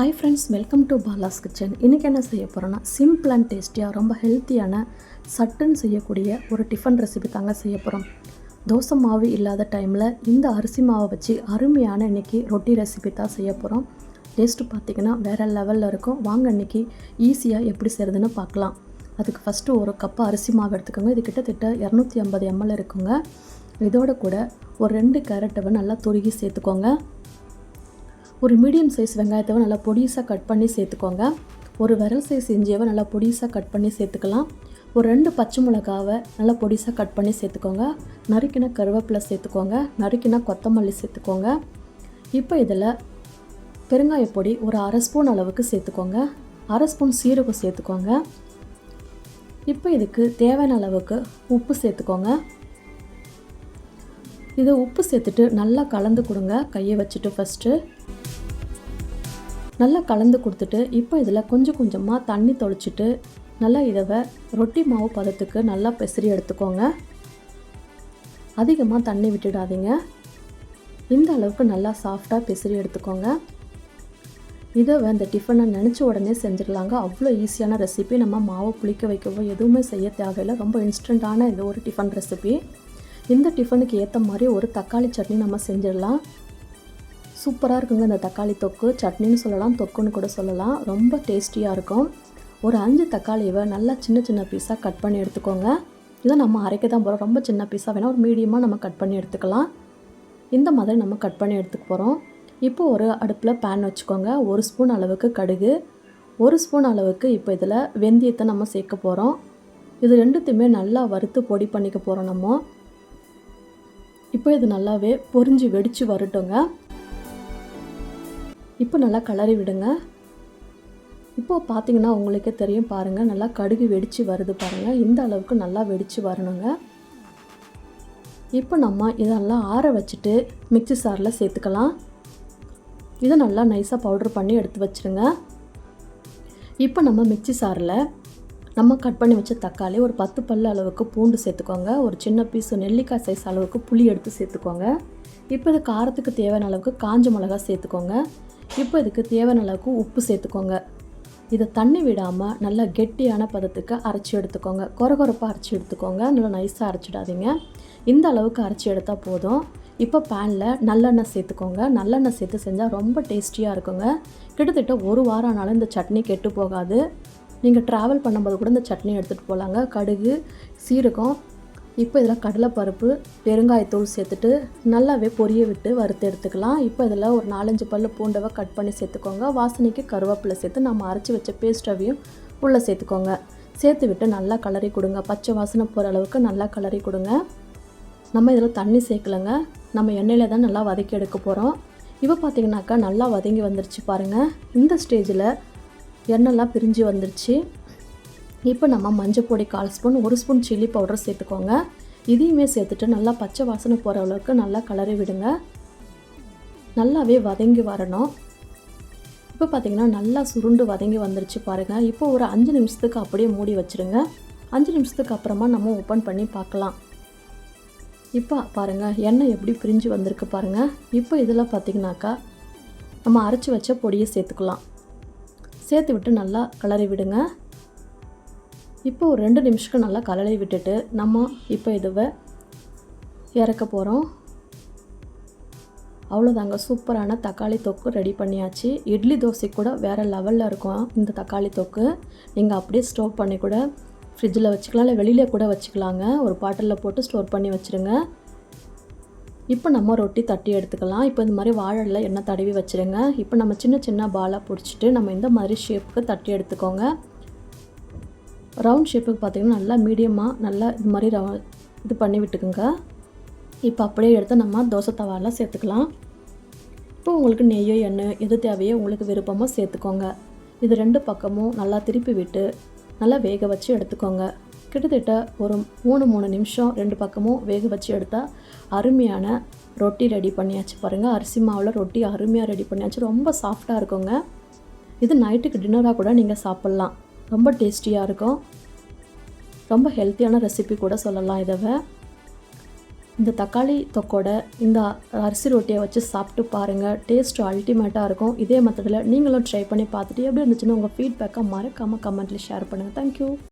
Hi friends welcome to Bala's kitchen இன்றைக்கி என்ன செய்ய போகிறோன்னா சிம்பிள் அண்ட் டேஸ்டியாக ரொம்ப ஹெல்த்தியான சட்டுன்னு செய்யக்கூடிய ஒரு டிஃபன் ரெசிபி தாங்க செய்ய போகிறோம் தோசை மாவு இல்லாத டைமில் இந்த அரிசி மாவை வச்சு அருமையான இன்றைக்கி ரொட்டி ரெசிபி தான் செய்ய போகிறோம் டேஸ்ட்டு பார்த்திங்கன்னா வேறு லெவலில் இருக்கும். வாங்க இன்றைக்கி ஈஸியாக எப்படி செய்கிறதுன்னு பார்க்கலாம் அதுக்கு ஃபஸ்ட்டு ஒரு கப்பு அரிசி மாவு எடுத்துக்கோங்க. இது கிட்டத்தட்ட இரநூத்தி ஐம்பது எம்எல் இருக்குங்க. இதோட கூட ஒரு ரெண்டு கேரட்டை நல்லா துருகி சேர்த்துக்கோங்க. ஒரு மீடியம் சைஸ் வெங்காயத்தை நல்லா பொடிசாக கட் பண்ணி சேர்த்துக்கோங்க. ஒரு விரல் சைஸ் இஞ்சியவை நல்லா பொடிசாக கட் பண்ணி சேர்த்துக்கலாம். ஒரு ரெண்டு பச்சை மிளகாவை நல்லா பொடிசாக கட் பண்ணி சேர்த்துக்கோங்க. நறுக்கின கருவேப்பிலை சேர்த்துக்கோங்க. நறுக்கின கொத்தமல்லி சேர்த்துக்கோங்க. இப்போ இதில் பெருங்காய பொடி ஒரு அரை ஸ்பூன் அளவுக்கு சேர்த்துக்கோங்க. அரை ஸ்பூன் சீரகம் சேர்த்துக்கோங்க. இப்போ இதுக்கு தேவையான அளவுக்கு உப்பு சேர்த்துக்கோங்க. இதை உப்பு சேர்த்துட்டு நல்லா கலந்து கொடுங்க. கையை வச்சுட்டு ஃபஸ்ட்டு நல்லா கலந்து கொடுத்துட்டு இப்போ இதில் கொஞ்சம் கொஞ்சமாக தண்ணி தொளிச்சிட்டு நல்லா இதவை ரொட்டி மாவு பதத்துக்கு நல்லா பெசரி எடுத்துக்கோங்க. அதிகமாக தண்ணி விட்டுடாதீங்க. இந்த அளவுக்கு நல்லா சாஃப்டாக பெசரி எடுத்துக்கோங்க. இதை இந்த டிஃபனை நினச்ச உடனே செஞ்சிடலாங்க. அவ்வளோ ஈஸியான ரெசிபி நம்ம மாவை புளிக்க வைக்கவோ எதுவுமே செய்ய தேவையில்லை. ரொம்ப இன்ஸ்டண்ட்டான இது ஒரு டிஃபன் ரெசிபி இந்த டிஃபனுக்கு ஏற்ற மாதிரி ஒரு தக்காளி சட்னி நம்ம செஞ்சிடலாம். சூப்பராக இருக்குங்க இந்த தக்காளி தொக்கு. சட்னின்னு சொல்லலாம் தொக்குன்னு கூட சொல்லலாம். ரொம்ப டேஸ்டியாக இருக்கும். ஒரு அஞ்சு தக்காளியை நல்லா சின்ன சின்ன பீஸாக கட் பண்ணி எடுத்துக்கோங்க. இதை நம்ம அரைக்க தான் போகிறோம் ரொம்ப சின்ன பீஸாக வேணால் ஒரு மீடியமாக நம்ம கட் பண்ணி எடுத்துக்கலாம். இந்த மாதிரி நம்ம கட் பண்ணி எடுத்துக்க போகிறோம் இப்போ ஒரு அடுப்பில் பேன் வச்சுக்கோங்க. ஒரு ஸ்பூன் அளவுக்கு கடுகு. ஒரு ஸ்பூன் அளவுக்கு இப்போ இதில் வெந்தயத்தை நம்ம சேர்க்க போகிறோம் இது ரெண்டுத்தையுமே நல்லா வறுத்து பொடி பண்ணிக்க போகிறோம் நம்ம. இப்போ இது நல்லாவே பொறிஞ்சு வெடித்து வரட்டுங்க. இப்போ நல்லா கலரி விடுங்க. இப்போது பார்த்தீங்கன்னா உங்களுக்கே தெரியும் பாருங்கள் நல்லா கடுகு வெடித்து வருது பாருங்கள் இந்த அளவுக்கு நல்லா வெடித்து வரணுங்க. இப்போ நம்ம இதெல்லாம் ஆற வச்சுட்டு மிக்சி சாரில் சேர்த்துக்கலாம். இதை நல்லா நைஸாக பவுட்ரு பண்ணி எடுத்து வச்சுருங்க. இப்போ நம்ம மிக்சி சாரில் நம்ம கட் பண்ணி வச்ச தக்காளி ஒரு பத்து பல்லு அளவுக்கு பூண்டு சேர்த்துக்கோங்க. ஒரு சின்ன பீஸ் நெல்லிக்காய் சைஸ் அளவுக்கு புளி எடுத்து சேர்த்துக்கோங்க. இப்போ இது காரத்துக்கு தேவையான அளவுக்கு காஞ்ச மிளகா சேர்த்துக்கோங்க. இப்போ இதுக்கு தேவையான அளவுக்கு உப்பு சேர்த்துக்கோங்க. இதை தண்ணி விடாமல் நல்லா கெட்டியான பதத்துக்கு அரைச்சி எடுத்துக்கோங்க. கொரகொரப்பாக அரைச்சி எடுத்துக்கோங்க. நல்லா நைஸாக அரைச்சிடாதீங்க. இந்த அளவுக்கு அரைச்சி எடுத்தால் போதும். இப்போ பேனில் நல்லெண்ணெய் சேர்த்துக்கோங்க. நல்லெண்ணெய் சேர்த்து செஞ்சால் ரொம்ப டேஸ்டியாக இருக்குங்க. கிட்டத்தட்ட ஒரு வாரம் ஆனாலும் இந்த சட்னி கெட்டு போகாது. நீங்கள் ட்ராவல் பண்ணும்போது கூட இந்த சட்னி எடுத்துகிட்டு போகலாங்க கடுகு சீரகம் இப்போ இதில் கடலைப்பருப்பு பெருங்காயத்தூள் சேர்த்துட்டு நல்லாவே பொரிய விட்டு வறுத்து எடுத்துக்கலாம். இப்போ இதில் ஒரு நாலஞ்சு பல் பூண்டவை கட் பண்ணி சேர்த்துக்கோங்க. வாசனைக்கு கருவேப்பிலை சேர்த்து நம்ம அரைச்சி வச்ச பேஸ்டவையும் உள்ளே சேர்த்துக்கோங்க. சேர்த்து விட்டு நல்லா கலரி கொடுங்க. பச்சை வாசனை போகிற அளவுக்கு நல்லா கலரி கொடுங்க. நம்ம இதில் தண்ணி சேர்க்கலைங்க. நம்ம எண்ணெயில் தான் நல்லா வதக்கி எடுக்க போகிறோம். இப்போ பார்த்தீங்கன்னாக்கா நல்லா வதங்கி வந்துருச்சு பாருங்கள் இந்த ஸ்டேஜில் எண்ணெய்லாம் பிரிஞ்சு வந்துருச்சு. இப்போ நம்ம மஞ்சள் பொடி கால் ஸ்பூன் ஒரு ஸ்பூன் சில்லி பவுடர் சேர்த்துக்கோங்க. இதையுமே சேர்த்துட்டு நல்லா பச்சை வாசனை போகிற அளவுக்கு நல்லா கலரி விடுங்க. நல்லாவே வதங்கி வரணும். இப்போ பார்த்திங்கன்னா நல்லா சுருண்டு வதங்கி வந்துருச்சு பாருங்கள் இப்போ ஒரு அஞ்சு நிமிஷத்துக்கு அப்படியே மூடி வச்சுருங்க. அஞ்சு நிமிஷத்துக்கு அப்புறமா நம்ம ஓப்பன் பண்ணி பார்க்கலாம். இப்போ பாருங்கள் எண்ணெய் எப்படி பிரிஞ்சு வந்திருக்கு பாருங்கள் இப்போ இதில் பார்த்திங்கனாக்கா நம்ம அரைச்சி வச்ச பொடியை சேர்த்துக்கலாம். சேர்த்து விட்டு நல்லா கலரி விடுங்க. இப்போ ஒரு ரெண்டு நிமிஷத்துக்கு நல்லா கலரி விட்டுட்டு நம்ம இப்போ இதுவை இறக்க போகிறோம். அவ்வளோதாங்க சூப்பரான தக்காளி தொக்கு ரெடி பண்ணியாச்சு. இட்லி தோசை கூட வேறு லெவலில் இருக்கும் இந்த தக்காளி தொக்கு. நீங்கள் அப்படியே ஸ்டோர் பண்ணி கூட ஃப்ரிட்ஜில் வச்சுக்கலாம் இல்லை வெளியிலே கூட வச்சுக்கலாங்க. ஒரு பாட்டிலில் போட்டு ஸ்டோர் பண்ணி வச்சுருங்க. இப்போ நம்ம ரொட்டி தட்டி எடுத்துக்கலாம். இப்போ இந்த மாதிரி வாழலில் எண்ணெய் தடவி வச்சுருங்க. இப்போ நம்ம சின்ன சின்ன பாலாக பிடிச்சிட்டு நம்ம இந்த மாதிரி ஷேப்புக்கு தட்டி எடுத்துக்கோங்க. ரவுண்ட் ஷேப்புக்கு பார்த்திங்கன்னா நல்லா மீடியமாக நல்லா இது மாதிரி ரவ இது பண்ணி விட்டுக்குங்க. இப்போ அப்படியே எடுத்து நம்ம தோசை தவாலாம் சேர்த்துக்கலாம். இப்போ உங்களுக்கு நெய்யோ எண்ணெய் எது தேவையோ உங்களுக்கு விருப்பமோ சேர்த்துக்கோங்க. இது ரெண்டு பக்கமும் நல்லா திருப்பி விட்டு நல்லா வேக வச்சு எடுத்துக்கோங்க. கிட்டத்தட்ட ஒரு மூணு மூணு நிமிஷம் ரெண்டு பக்கமும் வேக வச்சு எடுத்தால் அருமையான ரொட்டி ரெடி பண்ணியாச்சு பாருங்கள் அரிசி மாவில் ரொட்டி அருமையாக ரெடி பண்ணியாச்சு. ரொம்ப சாஃப்டாக இருக்குங்க. இது நைட்டுக்கு டின்னராக கூட நீங்கள் சாப்பிட்லாம். ரொம்ப டேஸ்டியாக இருக்கும். ரொம்ப ஹெல்த்தியான ரெசிபி கூட சொல்லலாம் இதை இந்த தக்காளி தொக்கோட இந்த அரிசி ரொட்டியை வச்சு சாப்பிட்டு பாருங்கள் டேஸ்ட்டு அல்டிமேட்டாக இருக்கும். இதே மத்ததில் நீங்களும் ட்ரை பண்ணி பார்த்துட்டு எப்படி இருந்துச்சுன்னு உங்கள் ஃபீட்பேக்கை மறக்காமல் கமெண்ட்டில் ஷேர் பண்ணுங்கள் தேங்க்யூ